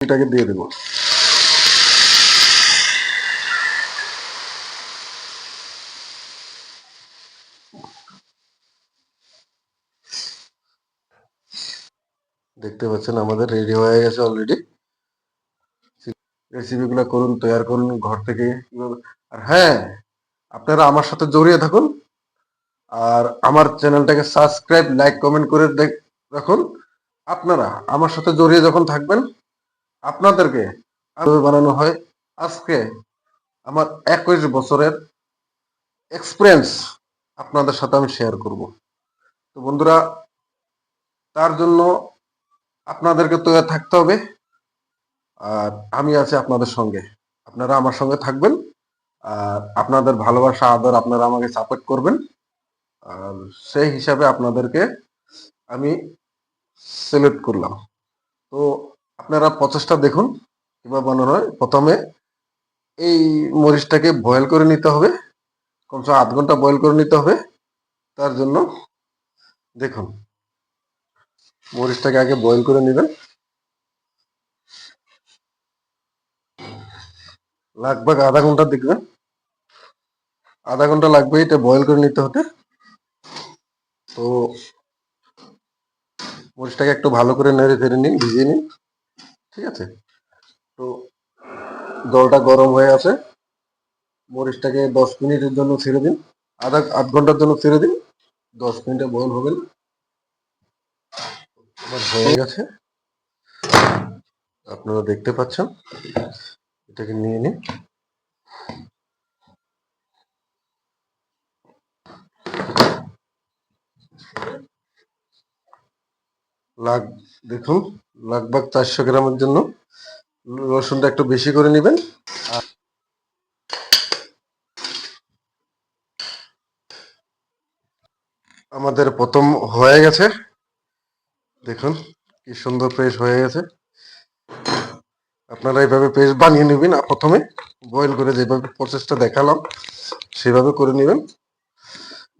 এটাকে দিয়ে দেবো। দেখতে পাচ্ছেন আমাদের রেডি হয়ে গেছে অলরেডি রেসিপিগুলো করুন তৈরি করুন, ঘর থেকে আর হ্যাঁ আপনারা আমার সাথে জড়িয়ে থাকুন। আর আমার চ্যানেলটাকে সাবস্ক্রাইব লাইক কমেন্ট করে দেখ- রাখুন। আপনারা আমার সাথে জড়িয়ে যখন থাকবেন আপনাদেরকে বানানো হয়। আজকে আমার একুশ বছরের এক্সপিরিয়েন্স আপনাদের সাথে আমি শেয়ার করব। তো বন্ধুরা, তার জন্য আপনাদেরকে তৈরি থাকতে হবে। আর আমি আছি আপনাদের সঙ্গে। আপনারা আমার সঙ্গে থাকবেন। আর আপনাদের ভালোবাসা, আদর আপনারা আমাকে সাপোর্ট করবেন। আর সেই হিসাবে আপনাদেরকে আমি সিলেক্ট করলাম। তো আপনারা প্রচেষ্টা দেখুন কীভাবে বানানো হয় প্রথমে এই মরিচটাকে বয়েল করে নিতে হবে। কমসে আধ ঘণ্টা বয়েল করে নিতে হবে। তার জন্য দেখুন, মরিচটাকে আগে বয়েল করে নেবেন। লাগবে আধা ঘণ্টা দেখবেন। আধা ঘণ্টা লাগবে এটা বয়েল করে নিতে হতে। তো মরিচটাকে একটু ভালো করে নেড়ে ফেড়ে নিন, ভিজিয়ে নিন। ঠিক আছে? তো জলটা গরম হয়ে আছে। মরিচটাকে দশ মিনিটের জন্য ছেড়ে দিন। আধা, আধ ঘণ্টার জন্য ছেড়ে দিন। দশ মিনিটে বয়েল আমার হয়ে গেছে। আপনারা দেখতে পাচ্ছেন। এটাকে নিয়ে নিন। লাগ, দেখুন লাগভাগ চারশো গ্রামের জন্য। রসুনটা একটু বেশি করে নেবেন। আমাদের প্রথম হয়ে গেছে। দেখুন, কি সুন্দর পেস্ট হয়ে গেছে। আপনারা এইভাবে পেস্ট বানিয়ে নেবেন। প্রথমে বয়েল করে যেভাবে প্রসেসটা দেখালাম, সেভাবে করে নেবেন।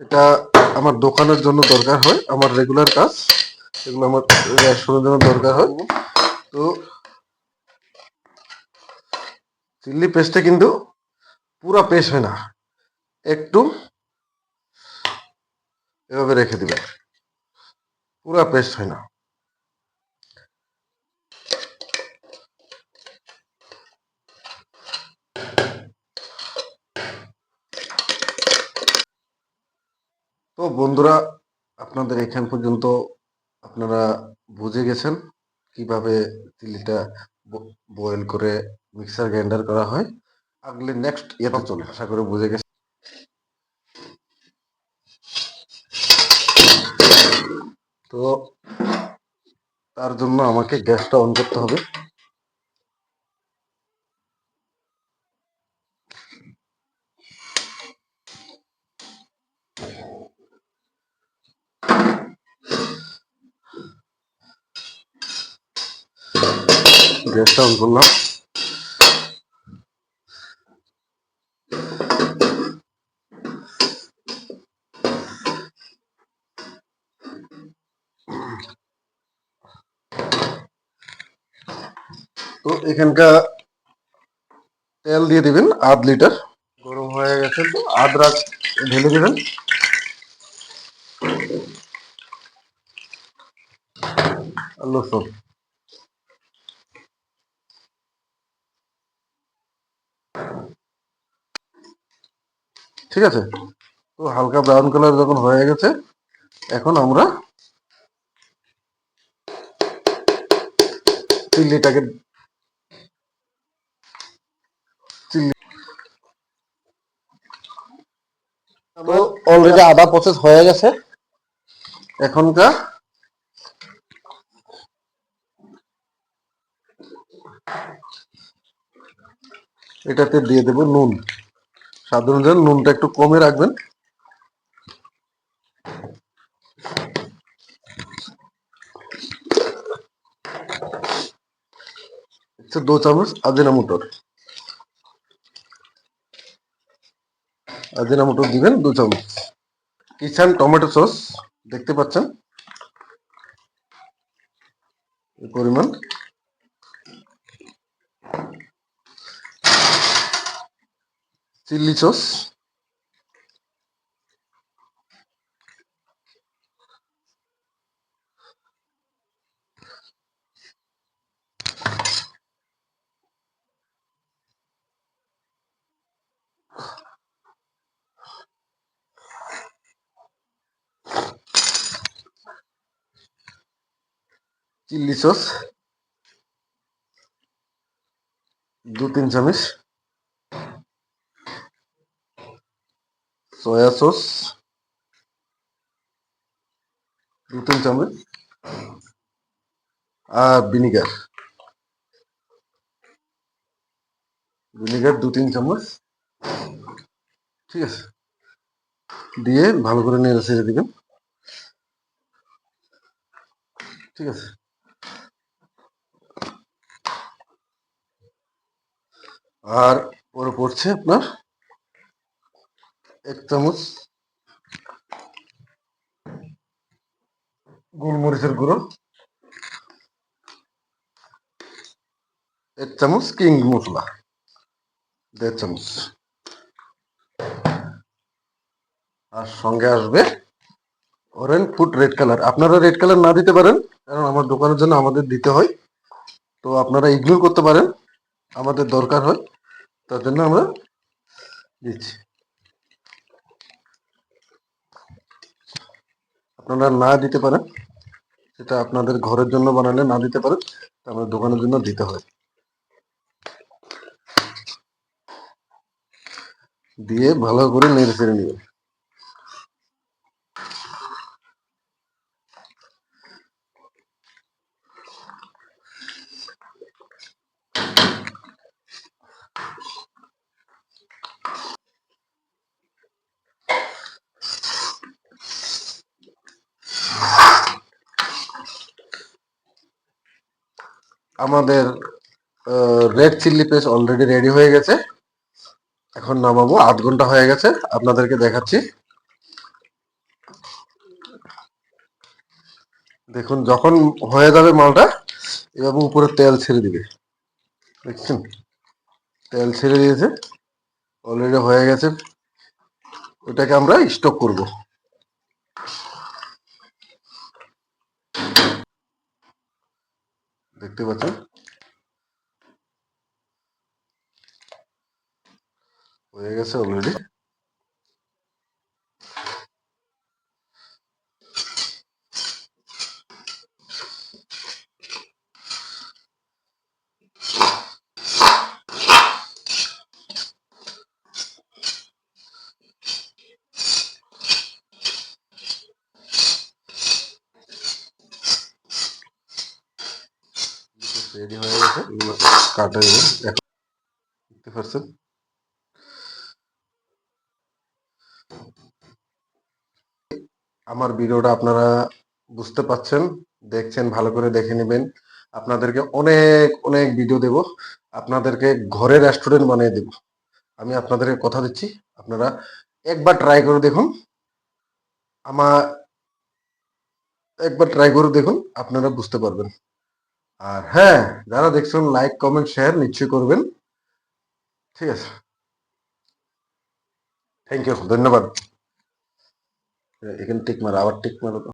এটা আমার দোকানের জন্য দরকার হয়, আমার রেগুলার কাজ। এগুলো আমার রেস্টুরেন্টের জন্য দরকার হয়। তো চিল্লি পেস্টটা কিন্তু পুরা পেস্ট হয় না। একটু এভাবে রেখে দিবেন পুরা পেস্ট হয় না। তো বন্ধুরা, আপনাদের এখান পর্যন্ত আপনারা বুঝে গেছেন কীভাবে তিলিটা বয়েল করে মিক্সার গ্রাইন্ডার করা হয়। আগলে নেক্সট ইয়েতে চলে আশা করে বুঝে গেছেন। তো, তার জন্য আমাকে গ্যাসটা অন করতে হবে। গ্যাসটা অন করলাম। তো এখানকার তেল দিয়ে দিবেন আধ লিটার। গরম হয়ে গেছে তো আধ রাত ঢেলে দিবেন। লসুন। ঠিক আছে? তো হালকা ব্রাউন কালার যখন হয়ে গেছে, এখন আমরা চিল্লিটাকে চিল্লি অলরেডি আধা প্রসেস হয়ে গেছে। এখনকার এটাতে দিয়ে দেব নুন। স্বাদ অনুযায়ী নুনটা একটু কমে রাখবেন। দু চামচ আজিনা মটর। আজিনা মটর দিবেন দু চামচ। কিষান টমেটো সস, দেখতে পাচ্ছেন? পরিমাণ। চিল্লি সস চিল্লি সস দু তিন চামচ। সয়া সস দু তিন চামচ আর ভিনিগার ভিনিগার দু তিন চামচ ঠিক আছে? দিয়ে ভালো করে নেড়ে ছেড়ে দিবেন। ঠিক আছে? আর পরে পড়ছে আপনার এক চামচ গোলমরিচের গুঁড়ো এক চামচ কিং মশলা দেড় চামচ আর সঙ্গে আসবে অরেঞ্জ ফুড রেড কালার আপনারা রেড কালার না দিতে পারেন, কারণ আমার দোকানের জন্য আমাদের দিতে হয়। তো আপনারা ইগনোর করতে পারেন, আমাদের দরকার হয়, তার জন্য আমরা দিচ্ছি। আপনারা না দিতে পারেন, সেটা আপনাদের ঘরের জন্য বানালে না দিতে পারেন আমাদের দোকানের জন্য দিতে হয়। দিয়ে ভালো করে নেড়ে ফেড়ে নেবেন। আমাদের রেড চিল্লি পেস্ট অলরেডি রেডি হয়ে গেছে। এখন নামাবো, আধ ঘণ্টা হয়ে গেছে, আপনাদেরকে দেখাচ্ছি। দেখুন, যখন হয়ে যাবে মালটা এভাবে উপরে তেল ছেড়ে দিবে। দেখছেন? তেল ছেড়ে দিয়েছে অলরেডি হয়ে গেছে। ওটাকে আমরা স্টক করব। দেখতে পাচ্ছেন হয়ে গেছে অলরেডি রেডি হয়ে গেছে। কাটা এখন দেখতে পাচ্ছেন। আমার ভিডিওটা আপনারা বুঝতে পাচ্ছেন, দেখছেন, ভালো করে দেখে নেবেন। আপনাদেরকে অনেক অনেক ভিডিও দেব। আপনাদেরকে ঘরে রেস্টুরেন্ট বানিয়ে দেব। আমি আপনাদেরকে কথা দিচ্ছি, আপনারা একবার ট্রাই করে দেখুন। আমার, একবার ট্রাই করে দেখুন, আপনারা বুঝতে পারবেন। আর হ্যাঁ যারা দেখছেন লাইক কমেন্ট শেয়ার নিশ্চয়ই করবেন। ঠিক আছে? থ্যাংক ইউ ধন্যবাদ। এখানে টিক মারো, আবার টিক মারো। তো